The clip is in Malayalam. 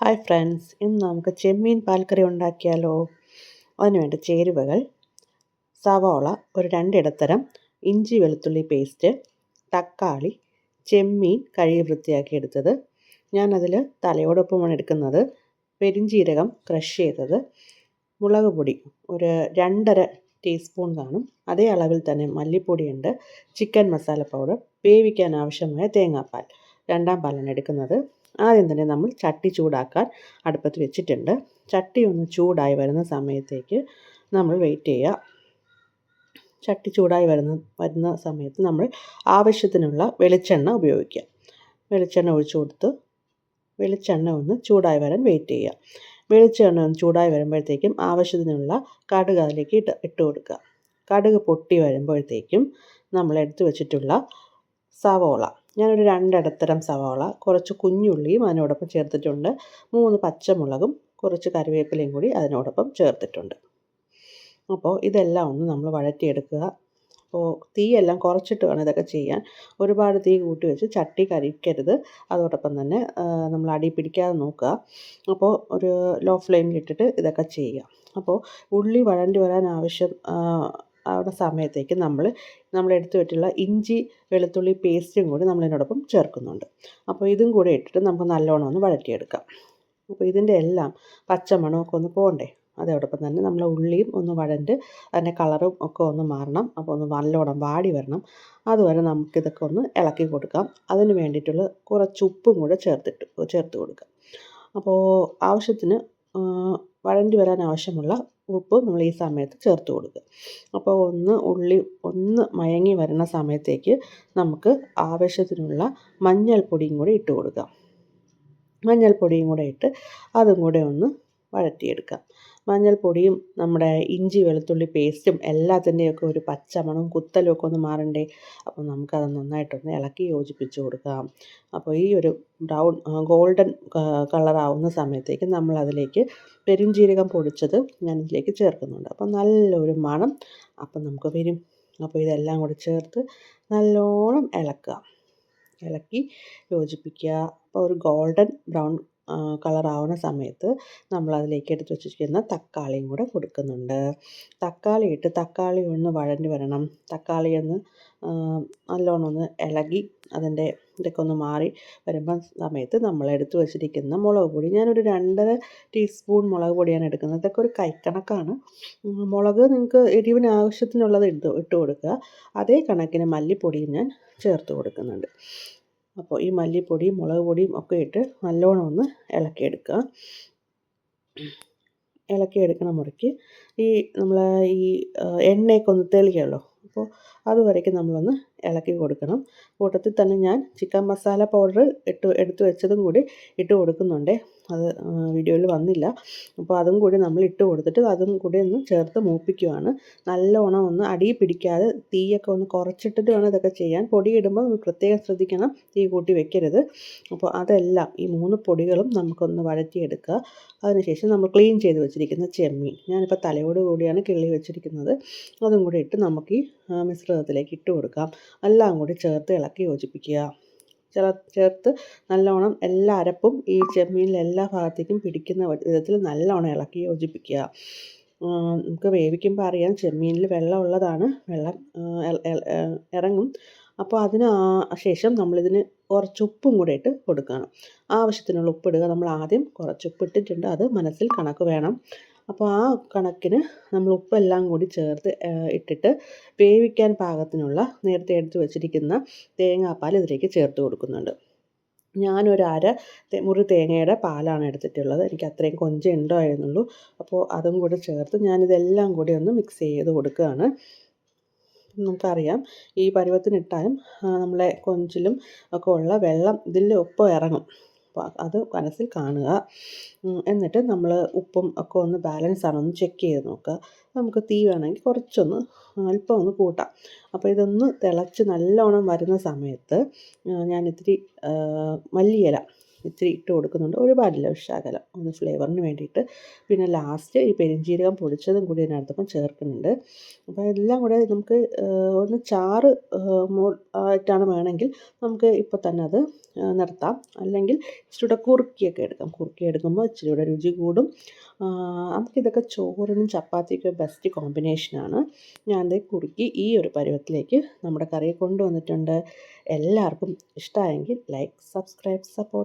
ഹായ് ഫ്രണ്ട്സ് ഇന്ന് നമുക്ക് ചെമ്മീൻ പാൽക്കറി ഉണ്ടാക്കിയാലോ? അതിനുവേണ്ട ചേരുവകൾ സവാള ഒരു രണ്ടിടത്തരം ഇഞ്ചി വെളുത്തുള്ളി പേസ്റ്റ് തക്കാളി ചെമ്മീൻ കഴുകി വൃത്തിയാക്കി എടുത്തത്. ഞാനതിൽ തലയോടൊപ്പമാണ് എടുക്കുന്നത്. പെരിഞ്ചീരകം ക്രഷ് ചെയ്തത്. മുളക് പൊടി ഒരു രണ്ടര ടീസ്പൂൺ കാണും. അതേ അളവിൽ തന്നെ മല്ലിപ്പൊടിയുണ്ട് ചിക്കൻ മസാല പൗഡർ വേവിക്കാൻ ആവശ്യമായ തേങ്ങാപ്പാൽ. രണ്ടാം പാലാണ് എടുക്കുന്നത്. ആദ്യം തന്നെ നമ്മൾ ചട്ടി ചൂടാക്കാൻ അടുപ്പത്ത് വെച്ചിട്ടുണ്ട്. ചട്ടി ഒന്ന് ചൂടായി വരുന്ന സമയത്തേക്ക് നമ്മൾ വെയിറ്റ് ചെയ്യുക. ചട്ടി ചൂടായി വരുന്ന വരുന്ന സമയത്ത് നമ്മൾ ആവശ്യത്തിനുള്ള വെളിച്ചെണ്ണ ഉപയോഗിക്കുക. വെളിച്ചെണ്ണ ഒഴിച്ചു കൊടുത്ത് വെളിച്ചെണ്ണ ഒന്ന് ചൂടായി വരാൻ വെയിറ്റ് ചെയ്യുക. വെളിച്ചെണ്ണ ഒന്ന് ചൂടായി വരുമ്പോഴത്തേക്കും ആവശ്യത്തിനുള്ള കടുക് അതിലേക്ക് ഇട്ട് ഇട്ട് കൊടുക്കുക. കടുക് പൊട്ടി വരുമ്പോഴത്തേക്കും നമ്മൾ എടുത്തു വെച്ചിട്ടുള്ള സവോള. ഞാനൊരു രണ്ടിടത്തരം സവാള കുറച്ച് കുഞ്ഞുള്ളിയും അതിനോടൊപ്പം ചേർത്തിട്ടുണ്ട്. മൂന്ന് പച്ചമുളകും കുറച്ച് കറിവേപ്പിലയും കൂടി അതിനോടൊപ്പം ചേർത്തിട്ടുണ്ട്. അപ്പോൾ ഇതെല്ലാം ഒന്ന് നമ്മൾ വഴറ്റിയെടുക്കുക. അപ്പോൾ തീയെല്ലാം കുറച്ചിട്ട് വേണം ഇതൊക്കെ ചെയ്യാൻ. ഒരുപാട് തീ കൂട്ടി വെച്ച് ചട്ടി കരിക്കരുത്. അതോടൊപ്പം തന്നെ നമ്മൾ അടി പിടിക്കാതെ നോക്കുക. അപ്പോൾ ഒരു ലോ ഫ്ലെയിമിലിട്ടിട്ട് ഇതൊക്കെ ചെയ്യുക. അപ്പോൾ ഉള്ളി വഴണ്ടി വരാൻ ആവശ്യം ആവുന്ന സമയത്തേക്ക് നമ്മൾ നമ്മൾ എടുത്തു വെച്ചിട്ടുള്ള ഇഞ്ചി വെളുത്തുള്ളി പേസ്റ്റും കൂടി നമ്മളതിനോടൊപ്പം ചേർക്കുന്നുണ്ട്. അപ്പോൾ ഇതും കൂടി ഇട്ടിട്ട് നമുക്ക് നല്ലോണം ഒന്ന് വഴറ്റിയെടുക്കാം. അപ്പോൾ ഇതിന്റെ എല്ലാം പച്ചമണമൊക്കെ ഒന്ന് പോകണ്ടേ? അതോടൊപ്പം തന്നെ നമ്മൾ ഉള്ളിയും ഒന്ന് വഴണ്ട് അതിന്റെ കളറും ഒക്കെ ഒന്ന് മാറണം. അപ്പോൾ ഒന്ന് നല്ലോണം വാടി വരണം. അതുവരെ നമുക്കിതൊക്കെ ഒന്ന് ഇളക്കി കൊടുക്കാം. അതിന് വേണ്ടിയിട്ടുള്ള കുറച്ച് ഉപ്പും കൂടെ ചേർത്തിട്ട് ചേർത്ത് കൊടുക്കാം. അപ്പോൾ ആവശ്യത്തിന് വഴണ്ടി വരാൻ ആവശ്യമുള്ള ഉപ്പ് നമ്മൾ ഈ സമയത്ത് ചേർത്ത് കൊടുക്കുക. അപ്പോൾ ഒന്ന് ഉള്ളി ഒന്ന് മയങ്ങി വരുന്ന സമയത്തേക്ക് നമുക്ക് ആവശ്യത്തിനുള്ള മഞ്ഞൾപ്പൊടിയും കൂടി ഇട്ട് കൊടുക്കാം. മഞ്ഞൾപ്പൊടിയും കൂടെ ഇട്ട് അതും കൂടെ ഒന്ന് വഴറ്റിയെടുക്കാം. മഞ്ഞൾപ്പൊടിയും നമ്മുടെ ഇഞ്ചി വെളുത്തുള്ളി പേസ്റ്റും എല്ലാത്തിന്റെയൊക്കെ ഒരു പച്ചമണവും കുത്തലും ഒക്കെ ഒന്ന് മാറണ്ടേ? അപ്പോൾ നമുക്കത് നന്നായിട്ടൊന്ന് ഇളക്കി യോജിപ്പിച്ച് കൊടുക്കാം. അപ്പോൾ ഈ ഒരു ബ്രൗൺ ഗോൾഡൻ കളറാവുന്ന സമയത്തേക്ക് നമ്മൾ അതിലേക്ക് പെരുംജീരകം പൊടിച്ചത് ഞാൻ ഇതിലേക്ക് ചേർക്കുന്നുണ്ട്. അപ്പോൾ നല്ലൊരു മണം അപ്പം നമുക്ക് വരും. അപ്പോൾ ഇതെല്ലാം കൂടി ചേർത്ത് നല്ലോണം ഇളക്കുക. ഇളക്കി യോജിപ്പിക്കുക. അപ്പോൾ ഒരു ഗോൾഡൻ ബ്രൗൺ കളറാവുന്ന സമയത്ത് നമ്മൾ അതിലേക്ക് എടുത്ത് വെച്ചിരിക്കുന്ന തക്കാളിയും കൂടെ കൊടുക്കുന്നുണ്ട്. തക്കാളി ഇട്ട് തക്കാളി ഒന്ന് വഴണ്ട് വരണം. തക്കാളി ഒന്ന് നല്ലോണം ഒന്ന് ഇളകി അതിന്റെ ഇതൊക്കെ ഒന്ന് മാറി വരുമ്പോൾ സമയത്ത് നമ്മൾ എടുത്തു വെച്ചിരിക്കുന്ന മുളക് പൊടി. ഞാനൊരു രണ്ടര ടീസ്പൂൺ മുളക് പൊടിയാണ് എടുക്കുന്നത്. ഇതൊക്കെ ഒരു കൈക്കണക്കാണ്. മുളക് നിങ്ങൾക്ക് എരിവിന് ആവശ്യത്തിനുള്ളത് ഇട്ട് ഇട്ട് കൊടുക്കുക. അതേ കണക്കിന് മല്ലിപ്പൊടിയും ഞാൻ ചേർത്ത് കൊടുക്കുന്നുണ്ട്. അപ്പോൾ ഈ മല്ലിപ്പൊടിയും മുളക് പൊടിയും ഒക്കെ ഇട്ട് നല്ലോണം ഒന്ന് ഇളക്കിയെടുക്കുക. ഇളക്കിയെടുക്കണ മുറയ്ക്ക് ഈ നമ്മൾ ഈ എണ്ണയൊക്കെ ഒന്ന് തെളിയുമല്ലോ. അപ്പോൾ അതുവരേക്കും നമ്മളൊന്ന് ഇളക്കി കൊടുക്കണം. കൂട്ടത്തിൽ തന്നെ ഞാൻ ചിക്കൻ മസാല പൗഡർ ഇട്ട് എടുത്ത് വെച്ചതും കൂടി ഇട്ട് കൊടുക്കുന്നുണ്ട്. അത് വീഡിയോയിൽ വന്നില്ല. അപ്പോൾ അതും കൂടി നമ്മൾ ഇട്ട് കൊടുത്തിട്ട് അതും കൂടി ഒന്ന് ചേർത്ത് മൂപ്പിക്കുവാണ്. നല്ലോണം ഒന്ന് അടി പിടിക്കാതെ തീയൊക്കെ ഒന്ന് കുറച്ചിട്ടിട്ട് വേണം ഇതൊക്കെ ചെയ്യാൻ. പൊടി ഇടുമ്പോൾ നമ്മൾ പ്രത്യേകം ശ്രദ്ധിക്കണം തീ കൂട്ടി വെക്കരുത്. അപ്പോൾ അതെല്ലാം ഈ മൂന്ന് പൊടികളും നമുക്കൊന്ന് വഴറ്റിയെടുക്കുക. അതിനുശേഷം നമ്മൾ ക്ലീൻ ചെയ്ത് വെച്ചിരിക്കുന്ന ചെമ്മീൻ. ഞാനിപ്പോൾ തലയോട് കൂടിയാണ് കിള്ളി വെച്ചിരിക്കുന്നത്. അതും കൂടി ഇട്ട് നമുക്ക് ഈ മിശ്രിതത്തിലേക്ക് ഇട്ട് കൊടുക്കാം. എല്ലാം കൂടി ചേർത്ത് ഇളക്കി യോജിപ്പിക്കുക. ചേർത്ത് നല്ലോണം എല്ലാ അരപ്പും ഈ ചെമ്മീനിലെ എല്ലാ ഭാഗത്തേക്കും പിടിക്കുന്ന വിധത്തിൽ നല്ലോണം ഇളക്കി യോജിപ്പിക്കുക. നമുക്ക് വേവിക്കുമ്പോൾ അറിയാം ചെമ്മീനിൽ വെള്ളം ഉള്ളതാണ്. വെള്ളം ഇറങ്ങും. അപ്പോൾ അതിന് ശേഷം നമ്മളിതിന് കുറച്ച് ഉപ്പും കൂടെ ഇട്ട് കൊടുക്കണം. ആവശ്യത്തിനുള്ള ഉപ്പിടുക നമ്മൾ ആദ്യം കുറച്ച് ഉപ്പ് ഇട്ടിട്ടുണ്ട്. അത് മനസ്സിൽ കണക്ക് വേണം. അപ്പോൾ ആ കണക്കിന് നമ്മൾ ഉപ്പെല്ലാം കൂടി ചേർത്ത് ഇട്ടിട്ട് വേവിക്കാൻ പാകത്തിനുള്ള നേരത്തെ എടുത്ത് വെച്ചിരിക്കുന്ന തേങ്ങാപ്പാൽ ഇതിലേക്ക് ചേർത്ത് കൊടുക്കുന്നുണ്ട്. ഞാനൊരു അര മുറി തേങ്ങയുടെ പാലാണ് എടുത്തിട്ടുള്ളത്. എനിക്ക് അത്രയും കൊഞ്ചേ ഉണ്ടായിരുന്നുള്ളൂ അപ്പോൾ അതും കൂടി ചേർത്ത് ഞാനിതെല്ലാം കൂടി ഒന്ന് മിക്സ് ചെയ്ത് കൊടുക്കുകയാണ്. നമുക്കറിയാം ഈ പരുവത്തിനിട്ടാലും നമ്മളെ കൊഞ്ചിലും ഒക്കെ ഉള്ള വെള്ളം ഇതിൽ ഒപ്പം ഇറങ്ങും. അത് മനസ്സിൽ കാണുക. എന്നിട്ട് നമ്മൾ ഉപ്പും ഒക്കെ ഒന്ന് ബാലൻസ് ആണോ ഒന്ന് ചെക്ക് ചെയ്ത് നോക്കുക. നമുക്ക് തീ വേണമെങ്കിൽ കുറച്ചൊന്ന് അല്പം ഒന്ന് കൂട്ടാം. അപ്പോൾ ഇതൊന്ന് തിളച്ച് നല്ലോണം വരുന്ന സമയത്ത് ഞാൻ ഇത്തിരി മല്ലിയില ഇത്തിരി ഇട്ട് കൊടുക്കുന്നുണ്ട്. ഒരു ശകലം. ഒന്ന് ഫ്ലേവറിന് വേണ്ടിയിട്ട്. പിന്നെ ലാസ്റ്റ് ഈ പെരിഞ്ജീരകം പൊടിച്ചതും കൂടി ഇതിനകത്തൊപ്പം ചേർക്കുന്നുണ്ട്. അപ്പോൾ എല്ലാം കൂടെ നമുക്ക് ഒന്ന് ചാറ് ആയിട്ടാണ് വേണമെങ്കിൽ നമുക്ക് ഇപ്പോൾ തന്നെ അത് നിർത്താം. അല്ലെങ്കിൽ ഇച്ചിരി കൂടെ കുറുക്കിയൊക്കെ എടുക്കാം. കുറുക്കി എടുക്കുമ്പോൾ ഇച്ചിരി കൂടെ രുചി കൂടും. നമുക്കിതൊക്കെ ചോറിനും ചപ്പാത്തിക്കും ബെസ്റ്റ് കോമ്പിനേഷനാണ് ദേ കുറുക്കി ഈ ഒരു പരുവത്തിലേക്ക് നമ്മുടെ കറി കൊണ്ടുവന്നിട്ടുണ്ട്. എല്ലാവർക്കും ഇഷ്ടമായെങ്കിൽ ലൈക്ക് സബ്സ്ക്രൈബ് സപ്പോർട്ട്